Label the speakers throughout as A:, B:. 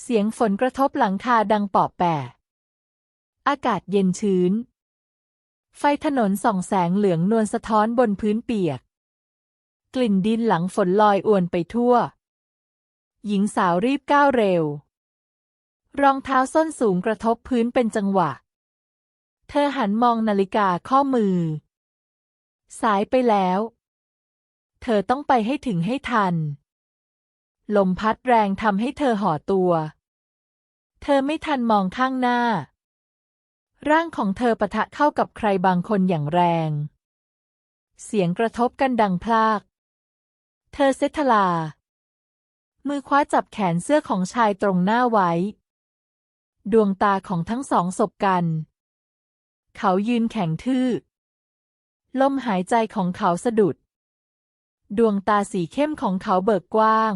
A: เสียงฝนกระทบหลังคาดังปาะแปะอากาศเย็นชื้น ไฟถนนส่องแสงเหลืองนวลสะท้อนบนพื้นเปียก กลิ่นดินหลังฝนลอยอวนไปทั่ว หญิงสาวรีบก้าวเร็ว รองเท้าส้นสูงกระทบพื้นเป็นจังหวะ เธอหันมองนาฬิกาข้อมือ สายไปแล้ว เธอต้องไปให้ถึงให้ทัน ลมพัดแรงทำให้เธอห่อตัว เธอไม่ทันมองข้างหน้า ร่างของเธอปะทะเข้ากับใครบางคนอย่างแรง เสียงกระทบกันดังพลาก เธอเซทลา มือคว้าจับแขนเสื้อของชายตรงหน้าไว้ ดวงตาของทั้งสองสบกัน เขายืนแข็งทื่อ ลมหายใจของเขาสะดุด ดวงตาสีเข้มของเขาเบิกกว้าง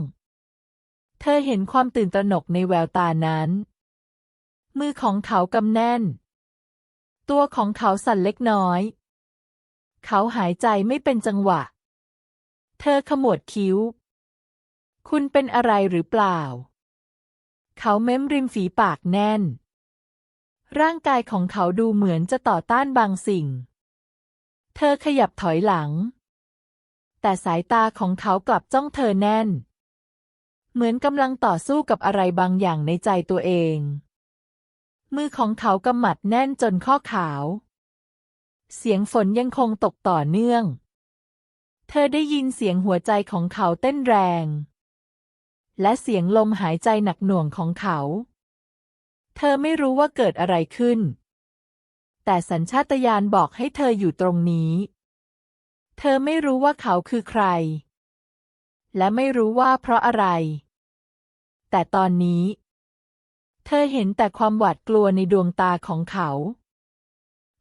A: เธอเห็นความตื่นตระหนกในแววตานั้น มือของเขากำแน่น ตัวของเขาสั่นเล็กน้อย เขาหายใจไม่เป็นจังหวะ เธอขมวดคิ้ว คุณเป็นอะไรหรือเปล่า เขาเม้มริมฝีปากแน่น ร่างกายของเขาดูเหมือนจะต่อต้านบางสิ่ง เธอขยับถอยหลัง แต่สายตาของเขากลับจ้องเธอแน่น เหมือนกำลังต่อสู้กับอะไรบางอย่างในใจตัวเอง มือของเขากำหมัดแน่นจนข้อขาว เสียงฝนยังคงตกต่อเนื่อง เธอได้ยินเสียงหัวใจของเขาเต้นแรง และเสียงลมหายใจหนักหน่วงของเขา เธอไม่รู้ว่าเกิดอะไรขึ้น แต่สัญชาตญาณบอกให้เธออยู่ตรงนี้ เธอไม่รู้ว่าเขาคือใครและไม่รู้ว่าเพราะอะไร แต่ตอนนี้ เธอเห็นแต่ความหวาดกลัวในดวงตาของเขา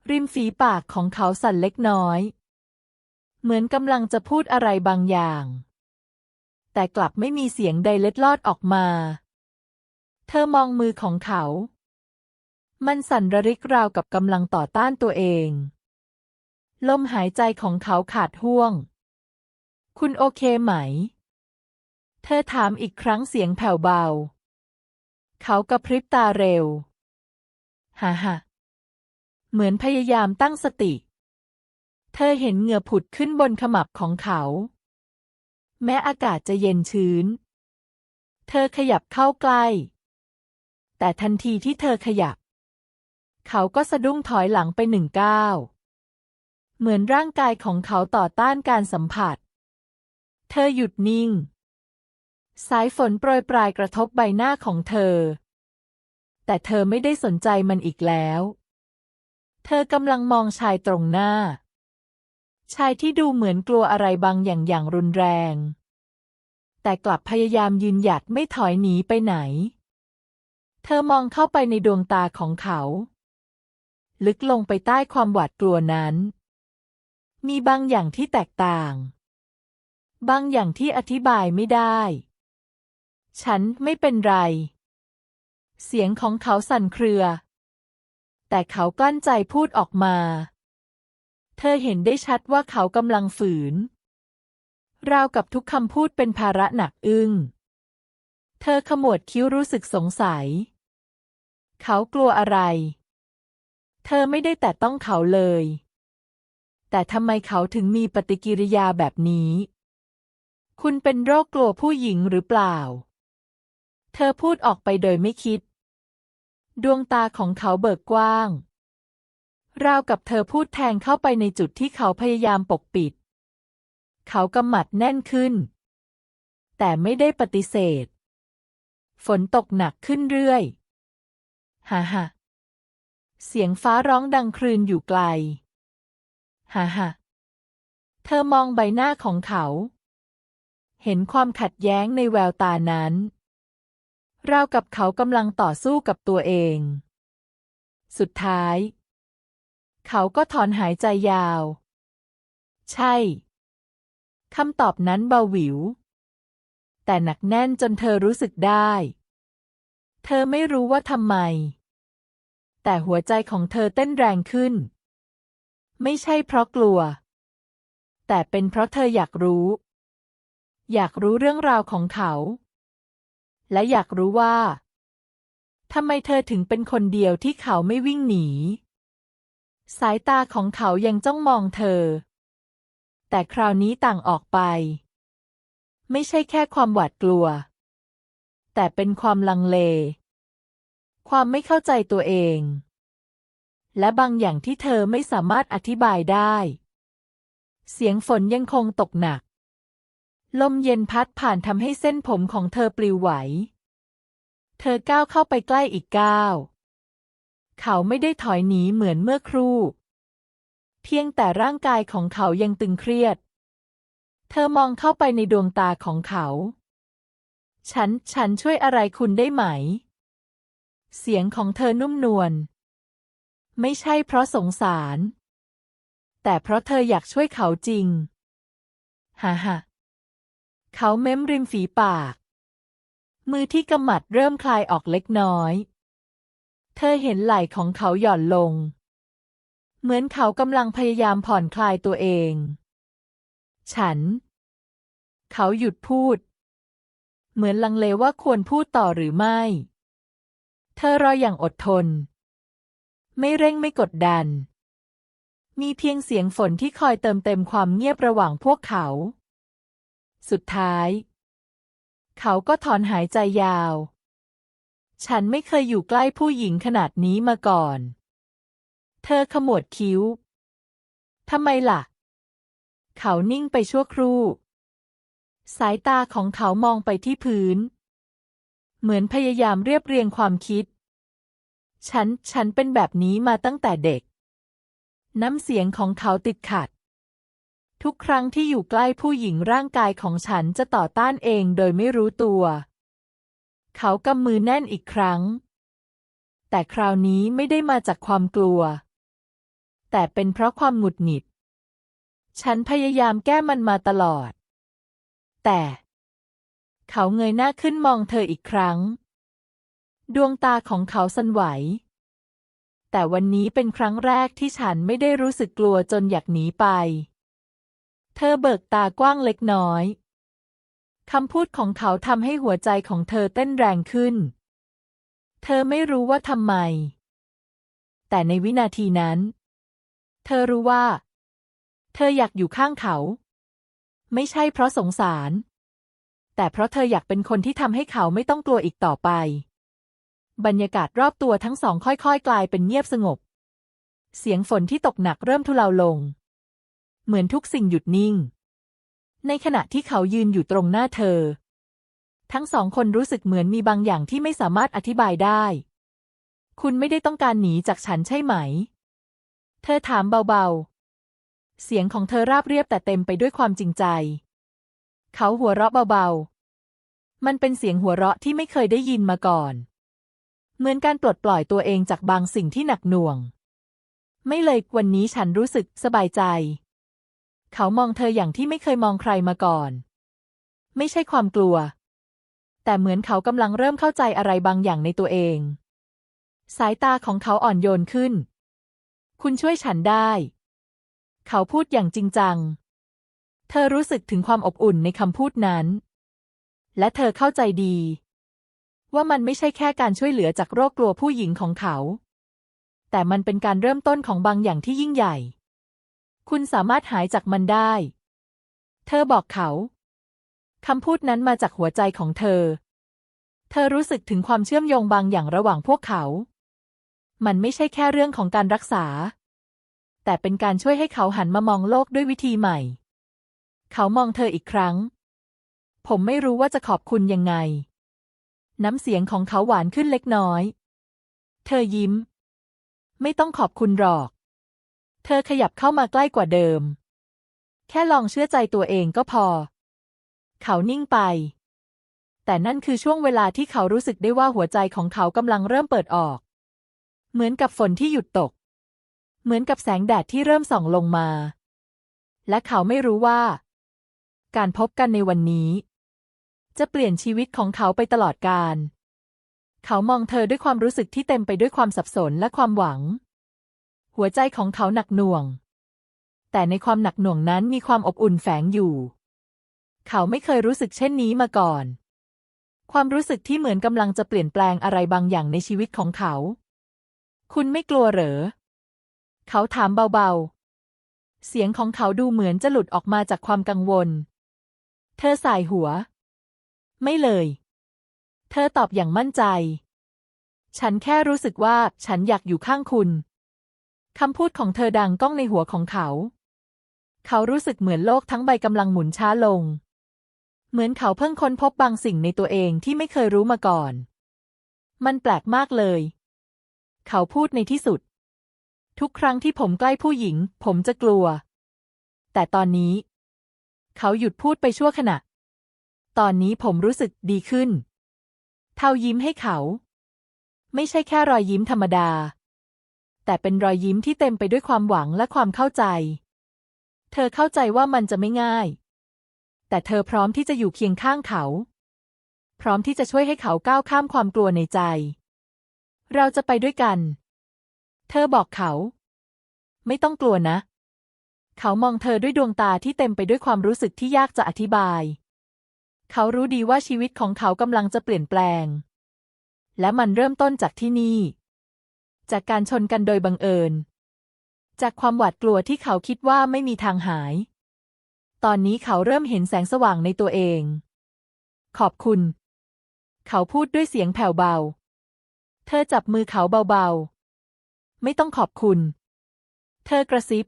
A: ริมฝีปากของเขาสั่นเล็กน้อย เหมือนกำลังจะพูดอะไรบางอย่าง แต่กลับไม่มีเสียงใดเล็ดลอดออกมา เธอมองมือของเขา มันสั่นระริกราวกับกำลังต่อต้านตัวเองลมหายใจของเขาขาดห่วง คุณโอเคไหม เธอถามอีกครั้งเสียงแผ่วเบา เขากระพริบตาเร็ว ฮ่าฮ่าเหมือนพยายามตั้งสติ เธอเห็นเหงื่อผุดขึ้นบนขมับของเขา แม้อากาศจะเย็นชื้น เธอขยับเข้าใกล้ แต่ทันทีที่เธอขยับ เขาก็สะดุ้งถอยหลังไปหนึ่งก้าว เหมือนร่างกายของเขาต่อต้านการสัมผัส เธอหยุดนิ่ง สายฝนโปรยปลายกระทบใบหน้าของเธอ แต่เธอไม่ได้สนใจมันอีกแล้ว เธอกำลังมองชายตรงหน้า ชายที่ดูเหมือนกลัวอะไรบางอย่างอย่างรุนแรง แต่กลับพยายามยืนหยัดไม่ถอยหนีไปไหน เธอมองเข้าไปในดวงตาของเขา ลึกลงไปใต้ความหวาดกลัวนั้น มีบางอย่างที่แตกต่าง บางอย่างที่อธิบายไม่ได้ ฉันไม่เป็นไร เสียงของเขาสั่นเครือ แต่เขากลั้นใจพูดออกมา เธอเห็นได้ชัดว่าเขากำลังฝืน ราวกับทุกคำพูดเป็นภาระหนักอึ้ง เธอขมวดคิ้วรู้สึกสงสัย เขากลัวอะไร เธอไม่ได้แต่ต้องเขาเลย แต่ทำไมเขาถึงมีปฏิกิริยาแบบนี้ คุณเป็นโรคกลัวผู้หญิงหรือเปล่า เธอพูดออกไปโดยไม่คิด ดวงตาของเขาเบิกกว้าง ราวกับเธอพูดแทงเข้าไปในจุดที่เขาพยายามปกปิด เขากำหมัดแน่นขึ้น แต่ไม่ได้ปฏิเสธ ฝนตกหนักขึ้นเรื่อยฮ่าฮ่าเสียงฟ้าร้องดังครืนอยู่ไกลฮ่าฮ่าเธอมองใบหน้าของเขา เห็นความขัดแย้งในแววตานั้น ราวกับเขากำลังต่อสู้กับตัวเอง สุดท้าย เขาก็ถอนหายใจยาว ใช่ คำตอบนั้นเบาหวิว แต่หนักแน่นจนเธอรู้สึกได้ เธอไม่รู้ว่าทำไม แต่หัวใจของเธอเต้นแรงขึ้น ไม่ใช่เพราะกลัว แต่เป็นเพราะเธออยากรู้ อยากรู้เรื่องราวของเขา และอยากรู้ว่าทำไมเธอถึงเป็นคนเดียวที่เขาไม่วิ่งหนี สายตาของเขายังจ้องมองเธอ แต่คราวนี้ต่างออกไป ไม่ใช่แค่ความหวาดกลัว แต่เป็นความลังเล ความไม่เข้าใจตัวเอง และบางอย่างที่เธอไม่สามารถอธิบายได้ เสียงฝนยังคงตกหนัก ลมเย็นพัดผ่านทำให้เส้นผมของเธอปลิวไหว เธอก้าวเข้าไปใกล้อีกก้าว เขาไม่ได้ถอยหนีเหมือนเมื่อครู่ เพียงแต่ร่างกายของเขายังตึงเครียด เธอมองเข้าไปในดวงตาของเขา ฉัน ฉันช่วยอะไรคุณได้ไหม เสียงของเธอนุ่มนวล ไม่ใช่เพราะสงสาร แต่เพราะเธออยากช่วยเขาจริง ฮ่าฮ่า เขาเม้มริมฝีปาก มือที่กำมัดเริ่มคลายออกเล็กน้อย เธอเห็นไหล่ของเขาหย่อนลง เหมือนเขากำลังพยายามผ่อนคลายตัวเอง ฉัน เขาหยุดพูด เหมือนลังเลว่าควรพูดต่อหรือไม่ เธอรออย่างอดทน ไม่เร่งไม่กดดันมีเพียงเสียงฝนที่คอยเติมเต็มความเงียบระหว่างพวกเขา สุดท้าย เขาก็ถอนหายใจยาว ฉันไม่เคยอยู่ใกล้ผู้หญิงขนาดนี้มาก่อน เธอขมวดคิ้ว ทำไมล่ะ เขานิ่งไปชั่วครู่ สายตาของเขามองไปที่พื้น เหมือนพยายามเรียบเรียงความคิด ฉัน ฉันเป็นแบบนี้มาตั้งแต่เด็ก น้ำเสียงของเขาติดขัด ทุกครั้งที่อยู่ใกล้ผู้หญิงร่างกายของฉันจะต่อต้านเองโดยไม่รู้ตัว เขากำมือแน่นอีกครั้ง แต่คราวนี้ไม่ได้มาจากความกลัว แต่เป็นเพราะความหงุดหงิด ฉันพยายามแก้มันมาตลอด แต่ เขาเงยหน้าขึ้นมองเธออีกครั้ง ดวงตาของเขาสั่นไหว แต่วันนี้เป็นครั้งแรกที่ฉันไม่ได้รู้สึกกลัวจนอยากหนีไป เธอเบิกตากว้างเล็กน้อยคำพูดของเขาทำให้หัวใจของเธอเต้นแรงขึ้น เธอไม่รู้ว่าทำไม แต่ในวินาทีนั้น เธอรู้ว่า เธออยากอยู่ข้างเขา ไม่ใช่เพราะสงสาร แต่เพราะเธออยากเป็นคนที่ทำให้เขาไม่ต้องกลัวอีกต่อไป บรรยากาศรอบตัวทั้งสองค่อยๆ กลายเป็นเงียบสงบ เสียงฝนที่ตกหนักเริ่มทุเลาลง เหมือนทุกสิ่งหยุดนิ่ง ในขณะที่เขายืนอยู่ตรงหน้าเธอ ทั้งสองคนรู้สึกเหมือนมีบางอย่างที่ไม่สามารถอธิบายได้ คุณไม่ได้ต้องการหนีจากฉันใช่ไหม เธอถามเบาๆ เสียงของเธอราบเรียบแต่เต็มไปด้วยความจริงใจ เขาหัวเราะเบาๆ มันเป็นเสียงหัวเราะที่ไม่เคยได้ยินมาก่อน เหมือนการปลดปล่อยตัวเองจากบางสิ่งที่หนักหน่วง ไม่เลยวันนี้ฉันรู้สึกสบายใจ เขามองเธออย่างที่ไม่เคยมองใครมาก่อน ไม่ใช่ความกลัว แต่เหมือนเขากำลังเริ่มเข้าใจอะไรบางอย่างในตัวเอง สายตาของเขาอ่อนโยนขึ้น คุณช่วยฉันได้ เขาพูดอย่างจริงจัง เธอรู้สึกถึงความอบอุ่นในคำพูดนั้น และเธอเข้าใจดี ว่ามันไม่ใช่แค่การช่วยเหลือจากโรคกลัวผู้หญิงของเขา แต่มันเป็นการเริ่มต้นของบางอย่างที่ยิ่งใหญ่ คุณสามารถหายจากมันได้ เธอบอกเขา คำพูดนั้นมาจากหัวใจของเธอ เธอรู้สึกถึงความเชื่อมโยงบางอย่างระหว่างพวกเขา มันไม่ใช่แค่เรื่องของการรักษา แต่เป็นการช่วยให้เขาหันมามองโลกด้วยวิธีใหม่ เขามองเธออีกครั้ง ผมไม่รู้ว่าจะขอบคุณยังไง น้ำเสียงของเขาหวานขึ้นเล็กน้อย เธอยิ้ม ไม่ต้องขอบคุณหรอก เธอขยับเข้ามาใกล้กว่าเดิม แค่ลองเชื่อใจตัวเองก็พอ เขานิ่งไป แต่นั่นคือช่วงเวลาที่เขารู้สึกได้ว่าหัวใจของเขากำลังเริ่มเปิดออก เหมือนกับฝนที่หยุดตก เหมือนกับแสงแดดที่เริ่มส่องลงมา และเขาไม่รู้ว่า การพบกันในวันนี้ จะเปลี่ยนชีวิตของเขาไปตลอดกาลเขามองเธอด้วยความรู้สึกที่เต็มไปด้วยความสับสนและความหวัง หัวใจของเขาหนักหน่วง แต่ในความหนักหน่วงนั้นมีความอบอุ่นแฝงอยู่ เขาไม่เคยรู้สึกเช่นนี้มาก่อน ความรู้สึกที่เหมือนกำลังจะเปลี่ยนแปลงอะไรบางอย่างในชีวิตของเขา คุณไม่กลัวเหรอ เขาถามเบาๆ เสียงของเขาดูเหมือนจะหลุดออกมาจากความกังวล เธอสายหัว ไม่เลย เธอตอบอย่างมั่นใจฉันแค่รู้สึกว่าฉันอยากอยู่ข้างคุณ คำพูดของเธอดังก้องในหัวของเขา เขารู้สึกเหมือนโลกทั้งใบกำลังหมุนช้าลง เหมือนเขาเพิ่งค้นพบบางสิ่งในตัวเองที่ไม่เคยรู้มาก่อน มันแปลกมากเลย เขาพูดในที่สุด ทุกครั้งที่ผมใกล้ผู้หญิง ผมจะกลัว แต่ตอนนี้ เขาหยุดพูดไปชั่วขณะ ตอนนี้ผมรู้สึกดีขึ้น เทายิ้มให้เขา ไม่ใช่แค่รอยยิ้มธรรมดา แต่เป็นรอยยิ้มที่เต็มไปด้วยความหวังและความเข้าใจ เธอเข้าใจว่ามันจะไม่ง่าย แต่เธอพร้อมที่จะอยู่เคียงข้างเขา พร้อมที่จะช่วยให้เขาก้าวข้ามความกลัวในใจ เราจะไปด้วยกัน เธอบอกเขา ไม่ต้องกลัวนะ เขามองเธอด้วยดวงตาที่เต็มไปด้วยความรู้สึกที่ยากจะอธิบาย เขารู้ดีว่าชีวิตของเขากำลังจะเปลี่ยนแปลง และมันเริ่มต้นจากที่นี่ จากการชนกันโดยบังเอิญ จากความหวาดกลัวที่เขาคิดว่าไม่มีทางหาย ตอนนี้เขาเริ่มเห็นแสงสว่างในตัวเอง ขอบคุณ เขาพูดด้วยเสียงแผ่วเบา เธอจับมือเขาเบาๆ ไม่ต้องขอบคุณ เธอกระซิบ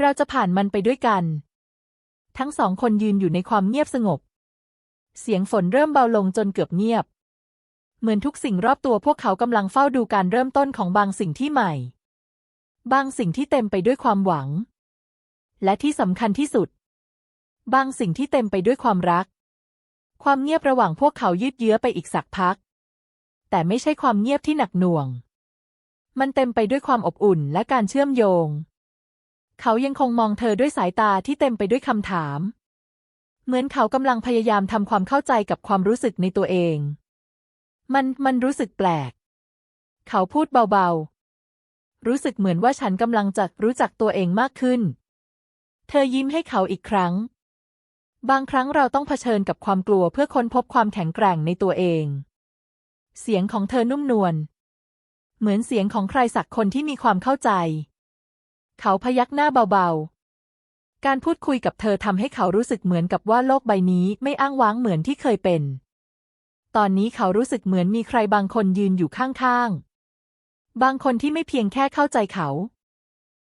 A: เราจะผ่านมันไปด้วยกัน ทั้งสองคนยืนอยู่ในความเงียบสงบ เสียงฝนเริ่มเบาลงจนเกือบเงียบ เหมือนทุกสิ่งรอบตัวพวกเขากำลังเฝ้าดูการเริ่มต้นของบางสิ่งที่ใหม่ บางสิ่งที่เต็มไปด้วยความหวัง และที่สำคัญที่สุด บางสิ่งที่เต็มไปด้วยความรัก ความเงียบระหว่างพวกเขายืดเยื้อไปอีกสักพัก แต่ไม่ใช่ความเงียบที่หนักหน่วง มันเต็มไปด้วยความอบอุ่นและการเชื่อมโยง เขายังคงมองเธอด้วยสายตาที่เต็มไปด้วยคำถาม เหมือนเขากำลังพยายามทำความเข้าใจกับความรู้สึกในตัวเอง มันมันรู้สึกแปลก เขาพูดเบาๆ รู้สึกเหมือนว่าฉันกำลังจะรู้จักตัวเองมากขึ้น เธอยิ้มให้เขาอีกครั้ง บางครั้งเราต้องเผชิญกับความกลัวเพื่อค้นพบความแข็งแกร่งในตัวเอง เสียงของเธอนุ่มนวล เหมือนเสียงของใครสักคนที่มีความเข้าใจ เขาพยักหน้าเบาๆ การพูดคุยกับเธอทำให้เขารู้สึกเหมือนกับว่าโลกใบนี้ไม่อ้างว้างเหมือนที่เคยเป็น ตอนนี้เขารู้สึกเหมือนมีใครบางคนยืนอยู่ข้างๆ บางคนที่ไม่เพียงแค่เข้าใจเขา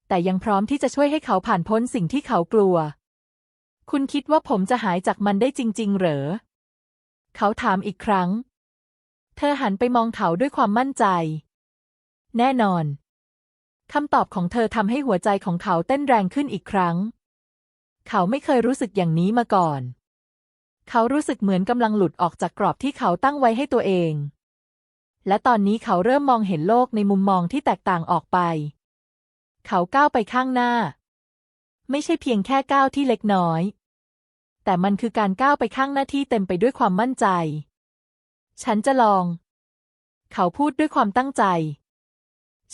A: แต่ยังพร้อมที่จะช่วยให้เขาผ่านพ้นสิ่งที่เขากลัว คุณคิดว่าผมจะหายจากมันได้จริง ๆ เหรอ เขาถามอีกครั้ง เธอหันไปมองเขาด้วยความมั่นใจ แน่นอน คำตอบของเธอทำให้หัวใจของเขาเต้นแรงขึ้นอีกครั้ง เขาไม่เคยรู้สึกอย่างนี้มาก่อน เขารู้สึกเหมือนกำลังหลุดออกจากกรอบที่เขาตั้งไว้ให้ตัวเอง และตอนนี้เขาเริ่มมองเห็นโลกในมุมมองที่แตกต่างออกไป เขาก้าวไปข้างหน้า ไม่ใช่เพียงแค่ก้าวที่เล็กน้อย แต่มันคือการก้าวไปข้างหน้าที่เต็มไปด้วยความมั่นใจ ฉันจะลอง เขาพูดด้วยความตั้งใจ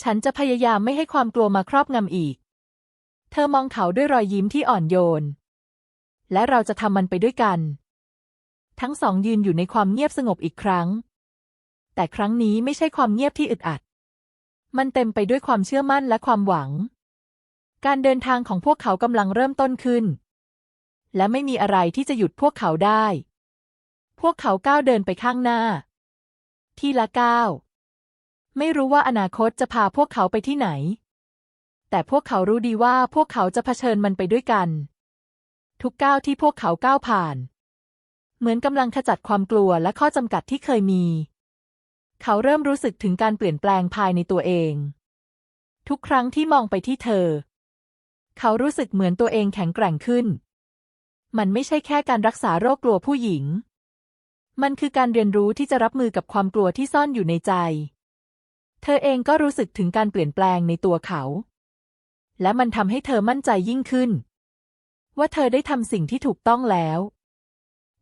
A: ฉันจะพยายามไม่ให้ความกลัวมาครอบงำอีก เธอมองเขาด้วยรอยยิ้มที่อ่อนโยน และเราจะทำมันไปด้วยกัน ทั้งสองยืนอยู่ในความเงียบสงบอีกครั้ง แต่ครั้งนี้ไม่ใช่ความเงียบที่อึดอัด มันเต็มไปด้วยความเชื่อมั่นและความหวัง การเดินทางของพวกเขากำลังเริ่มต้นขึ้น และไม่มีอะไรที่จะหยุดพวกเขาได้ พวกเขาก้าวเดินไปข้างหน้า ทีละก้าว ไม่รู้ว่าอนาคตจะพาพวกเขาไปที่ไหน แต่พวกเขารู้ดีว่าพวกเขาจะเผชิญมันไปด้วยกัน ทุกก้าวที่พวกเขาก้าวผ่าน เหมือนกำลังขจัดความกลัวและข้อจำกัดที่เคยมี เขาเริ่มรู้สึกถึงการเปลี่ยนแปลงภายในตัวเอง ทุกครั้งที่มองไปที่เธอ เขารู้สึกเหมือนตัวเองแข็งแกร่งขึ้น มันไม่ใช่แค่การรักษาโรคกลัวผู้หญิง มันคือการเรียนรู้ที่จะรับมือกับความกลัวที่ซ่อนอยู่ในใจ เธอเองก็รู้สึกถึงการเปลี่ยนแปลงในตัวเขา และมันทำให้เธอมั่นใจยิ่งขึ้น ว่าเธอได้ทำสิ่งที่ถูกต้องแล้ว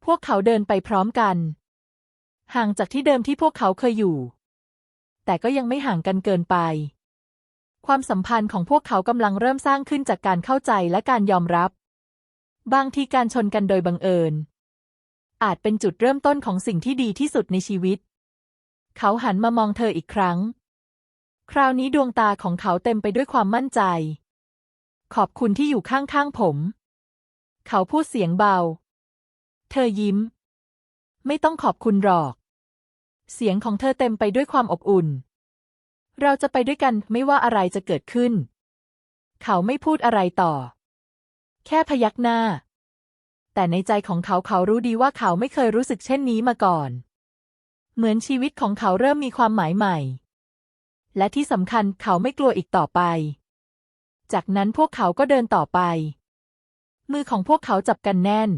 A: พวกเขาเดินไปพร้อมกัน ห่างจากที่เดิมที่พวกเขาเคยอยู่ แต่ก็ยังไม่ห่างกันเกินไป ความสัมพันธ์ของพวกเขากำลังเริ่มสร้างขึ้นจากการเข้าใจและการยอมรับ บางทีการชนกันโดยบังเอิญ อาจเป็นจุดเริ่มต้นของสิ่งที่ดีที่สุดในชีวิต เขาหันมามองเธออีกครั้ง คราวนี้ดวงตาของเขาเต็มไปด้วยความมั่นใจ ขอบคุณที่อยู่ข้างๆผม เขาพูดเสียงเบา เธอยิ้ม ไม่ต้องขอบคุณหรอก เสียงของเธอเต็มไปด้วยความอบอุ่น เราจะไปด้วยกันไม่ว่าอะไรจะเกิดขึ้น เขาไม่พูดอะไรต่อ แค่พยักหน้า แต่ในใจของเขาเขารู้ดีว่าเขาไม่เคยรู้สึกเช่นนี้มาก่อน เหมือนชีวิตของเขาเริ่มมีความหมายใหม่ และที่สำคัญเขาไม่กลัวอีกต่อไป จากนั้นพวกเขาก็เดินต่อไป มือของพวกเขาจับกันแน่น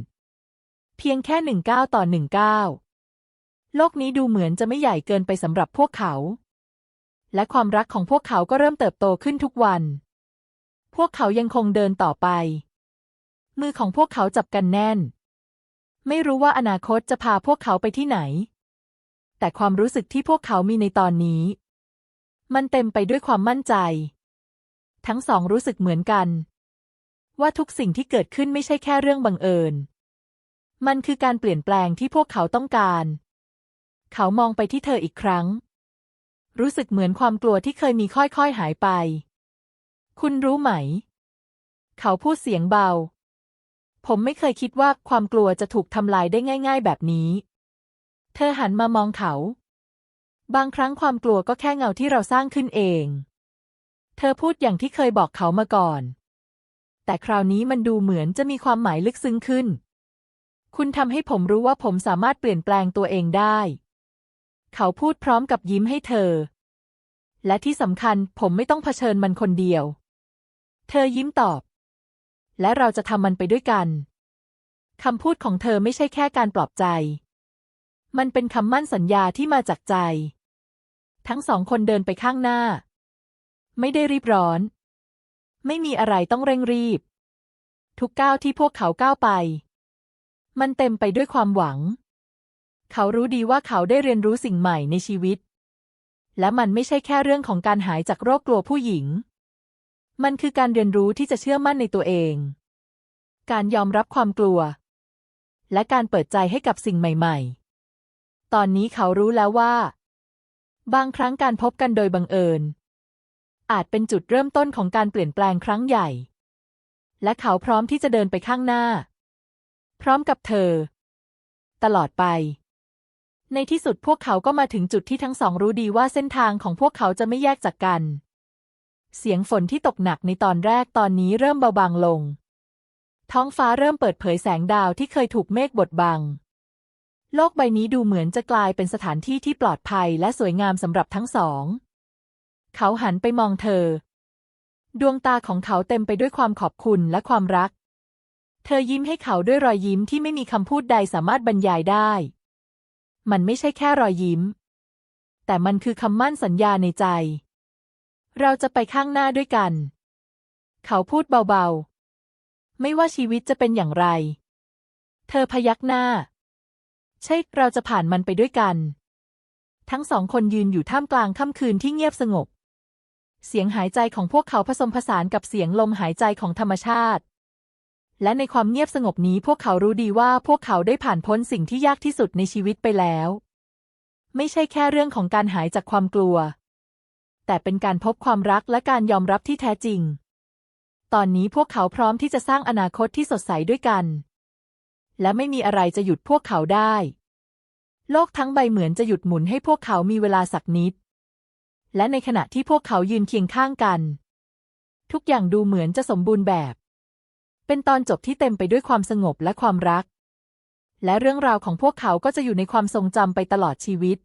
A: เพียงแค่หนึ่งก้าต่อหนึ่งก้าโลกนี้ดูเหมือนจะไม่ใหญ่เกินไปสำหรับพวกเขา และความรักของพวกเขาก็เริ่มเติบโตขึ้นทุกวัน พวกเขายังคงเดินต่อไป มือของพวกเขาจับกันแน่น ไม่รู้ว่าอนาคตจะพาพวกเขาไปที่ไหน แต่ความรู้สึกที่พวกเขามีในตอนนี้ มันเต็มไปด้วยความมั่นใจ ทั้งสองรู้สึกเหมือนกัน ว่าทุกสิ่งที่เกิดขึ้นไม่ใช่แค่เรื่องบังเอิญ มันคือการเปลี่ยนแปลงที่พวกเขาต้องการ เขามองไปที่เธออีกครั้ง รู้สึกเหมือนความกลัวที่เคยมีค่อยๆหายไป คุณรู้ไหม เขาพูดเสียงเบา ผมไม่เคยคิดว่าความกลัวจะถูกทำลายได้ง่าย ๆ แบบนี้ เธอหันมามองเขา บางครั้งความกลัวก็แค่เงาที่เราสร้างขึ้นเอง เธอพูดอย่างที่เคยบอกเขามาก่อน แต่คราวนี้มันดูเหมือนจะมีความหมายลึกซึ้งขึ้น คุณทำให้ผมรู้ว่าผมสามารถเปลี่ยนแปลงตัวเองได้ เขาพูดพร้อมกับยิ้มให้เธอ และที่สำคัญผมไม่ต้องเผชิญมันคนเดียว เธอยิ้มตอบ และเราจะทำมันไปด้วยกันคำพูดของเธอไม่ใช่แค่การปลอบใจ มันเป็นคำมั่นสัญญาที่มาจากใจ ทั้งสองคนเดินไปข้างหน้า ไม่ได้รีบร้อน ไม่มีอะไรต้องเร่งรีบ ทุกก้าวที่พวกเขาก้าวไป มันเต็มไปด้วยความหวัง เขารู้ดีว่าเขาได้เรียนรู้สิ่งใหม่ในชีวิต และมันไม่ใช่แค่เรื่องของการหายจากโรคกลัวผู้หญิง มันคือการเรียนรู้ที่จะเชื่อมั่นในตัวเอง การยอมรับความกลัว และการเปิดใจให้กับสิ่งใหม่ ๆ ตอนนี้เขารู้แล้วว่า บางครั้งการพบกันโดยบังเอิญ อาจเป็นจุดเริ่มต้นของการเปลี่ยนแปลงครั้งใหญ่ และเขาพร้อมที่จะเดินไปข้างหน้า พร้อมกับเธอ ตลอดไป ในที่สุดพวกเขาก็มาถึงจุดที่ทั้งสองรู้ดีว่าเส้นทางของพวกเขาจะไม่แยกจากกัน เสียงฝนที่ตกหนักในตอนแรกตอนนี้เริ่มเบาบางลง ท้องฟ้าเริ่มเปิดเผยแสงดาวที่เคยถูกเมฆบดบัง โลกใบนี้ดูเหมือนจะกลายเป็นสถานที่ที่ปลอดภัยและสวยงามสำหรับทั้งสอง เขาหันไปมองเธอ ดวงตาของเขาเต็มไปด้วยความขอบคุณและความรัก เธอยิ้มให้เขาด้วยรอยยิ้มที่ไม่มีคำพูดใดสามารถบรรยายได้ มันไม่ใช่แค่รอยยิ้ม แต่มันคือคำมั่นสัญญาในใจ เราจะไปข้างหน้าด้วยกัน เขาพูดเบาๆ ไม่ว่าชีวิตจะเป็นอย่างไร เธอพยักหน้า ใช่ เราจะผ่านมันไปด้วยกัน ทั้งสองคนยืนอยู่ท่ามกลางค่ำคืนที่เงียบสงบ เสียงหายใจของพวกเขาผสมผสานกับเสียงลมหายใจของธรรมชาติ และในความเงียบสงบนี้พวกเขารู้ดีว่าพวกเขาได้ผ่านพ้นสิ่งที่ยากที่สุดในชีวิตไปแล้ว ไม่ใช่แค่เรื่องของการหายจากความกลัว แต่เป็นการพบความรักและการยอมรับที่แท้จริง ตอนนี้พวกเขาพร้อมที่จะสร้างอนาคตที่สดใสด้วยกัน และไม่มีอะไรจะหยุดพวกเขาได้ โลกทั้งใบเหมือนจะหยุดหมุนให้พวกเขามีเวลาสักนิด และในขณะที่พวกเขายืนเคียงข้างกัน ทุกอย่างดูเหมือนจะสมบูรณ์แบบ เป็นตอนจบที่เต็มไปด้วยความสงบและความรัก และเรื่องราวของพวกเขาก็จะอยู่ในความทรงจำไปตลอดชีวิต